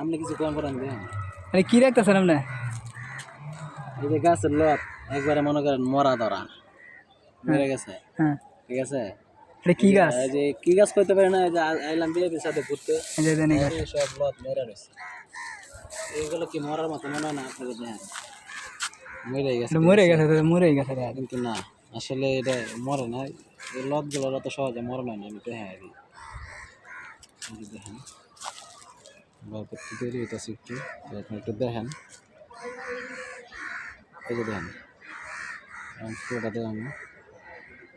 আপনি কিছু কম করেন দেন। মানে কি রাখতেছেন আপনি? এই যে গাছের লত একবারে মনে করেন মরা ধরা। মেরে গেছে। হ্যাঁ। ঠিক আছে? এটা কি গাছ? এই যে কি গাছ করতে পারে না এই যে আইলাম বিএপির সাথে ঘুরতে। এই যে দেন গাছ। সব লত মেরে রয়েছে। এইগুলো কি মরার মতো মনে হয় না আপনাদের দেখেন মরে গেছে মরে গেছে তো মরে গেছে কিন্তু না আসলে এটা মরে না এই লতগুলো অত সহজে মরে না আমি দেখে দেখেন। তৈরি হইতেছে একটু। একটু দেখেন। এই যে দেখেন। পুরোটা দেখেন।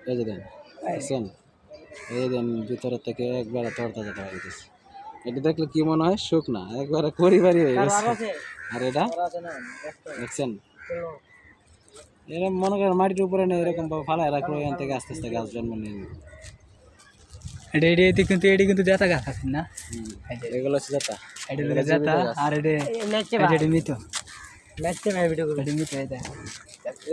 এই যে দেখেন। দেখছেন? এই যে দেখেন ভিতরের থেকে একবারে তরতা যেতে গেছে এটা দেখলে কি মনে হয়? সুখ না? একবারে পরিবারই হয়ে গেছে। আর এটা? দেখছেন? এরকম মনে করেন মাটির উপরে নেই এরকম ফালায় রাখল এখান থেকে আস্তে আস্তে গাছ জন্ম নিয়ে। এটা এটা এটি কিন্তু এটি কিন্তু জেতা গাছ আছে না? এগুলো হচ্ছে যেটা এটা হলো জেতা আর এটা এটা মৃত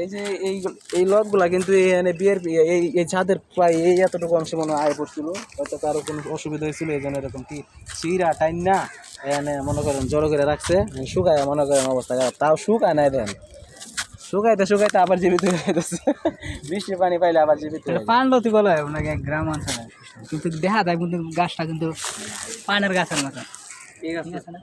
এই যে এই এই লতগুলা কিন্তু এখানে বিয়ের এই এই ছাদের প্রায় এই এতটুকু অংশে মনে আয় পড়ছিল। হয়তো কারও কোনো অসুবিধা হয়েছিল এই জন্য এরকম কি চিরা টাইন না এখানে মনে করেন জড়ো করে রাখছে শুকায় মনে করেন অবস্থা তাও শুকায় নাই দেন। শুকাইতে শুকাইতে আবার জীবিত হয়ে যাইতেছে। বৃষ্টির পানি পাইলে আবার জীবিত। পানলতি বলা হয় ওনাকে গ্রাম অঞ্চলে? কিন্তু দেখা যায় কিন্তু গাছটা কিন্তু পানের গাছের মতো। ঠিক আছে। না?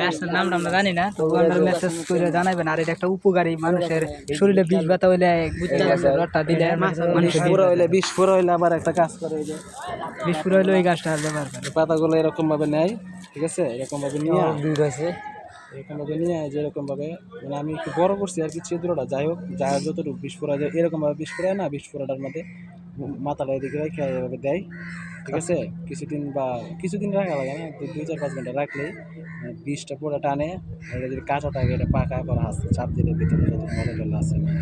গাছটার নামটা আমরা জানি না তো আমরা মেসেজ করে জানাবেন আর এটা একটা উপকারী মানুষের শরীরে বিষ ব্যথা হইলে রডটা দিলে মানুষের বিষ পুরো হইলে বিষ পুরো হইলে আবার একটা কাজ করে বিষ পুরো হইলে ওই গাছটা ব্যবহার করে। এই পাতাগুলো এরকম ভাবে নেয় ঠিক আছে? এরকম ভাবে নিয়ে এরকম ভাবে নিয়ে যেরকম ভাবে মানে আমি একটু বড় করছি আর কি ছিদ্রটা, যাই হোক, যা যতটুকু বিস্ফোরা যায় এরকম ভাবে বিস্ফোরায় না বিস্ফোরাটার মধ্যে মাথাটা এদিকে রেখে এভাবে দেয়, ঠিক আছে কিছুদিন বা কিছুদিন রাখা লাগে না, দু- দুই চার পাঁচ ঘণ্টা রাখলেই বিষটা পুরো টানে এটা যদি কাঁচা থাকে এটা পাকা পর হাসতে চাপ দিলে ভিতরে যত মলে টলে আছে মানে।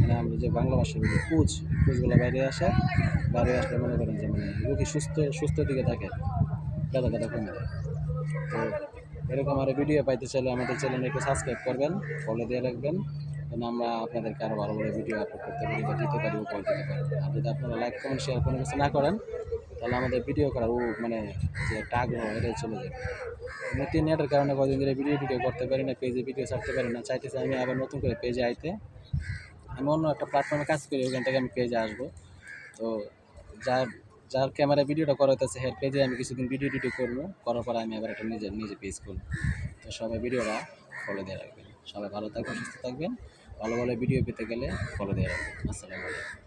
মানে আমরা যে বাংলা ভাষায় বলি কুচ, কুচগুলো বাইরে আসে, বাইরে আসলে মনে করেন যে মানে রোগী সুস্থ সুস্থ দিকে থাকে ব্যথা ব্যথা কমে তো এরকম আরও ভিডিও পাইতে চাইলে আমাদের চ্যানেলে একটু সাবস্ক্রাইব করবেন ফলো দিয়ে রাখবেন, যেন আমরা আপনাদেরকে আরও ভালো ভালো ভিডিও আপলোড করতে পারি বা দিতে পারি উপহার দিতে পারি। আর যদি আপনারা লাইক কমেন্ট শেয়ার কোনো কিছু না করেন, তাহলে আমাদের ভিডিও করার মানে যে একটা আগ্রহ, এটাই চলে যাবে। নতুন নেটের কারণে কদিন ধরে ভিডিও ভিডিও করতে পারি না পেজে ভিডিও ছাড়তে পারি না, চাইতেছি আমি আবার নতুন করে পেজে আইতে। আমি অন্য একটা প্ল্যাটফর্মে কাজ করি, ওখান থেকে আমি পেজে আসব। তো যার যার ক্যামেরা ভিডিওটা করা হইতেছে হেড পেজে আমি কিছুদিন ভিডিও টিডিও করব। করার পরে আমি আবার একটা নিজে নিজে পেজ করব তো সবাই ভিডিওটা ফলো দিয়ে রাখবেন। সবাই ভালো থাকবেন, সুস্থ থাকবেন। ভালো ভালো ভিডিও পেতে গেলে ফলো দিয়ে রাখবেন। আসসালামু আলাইকুম।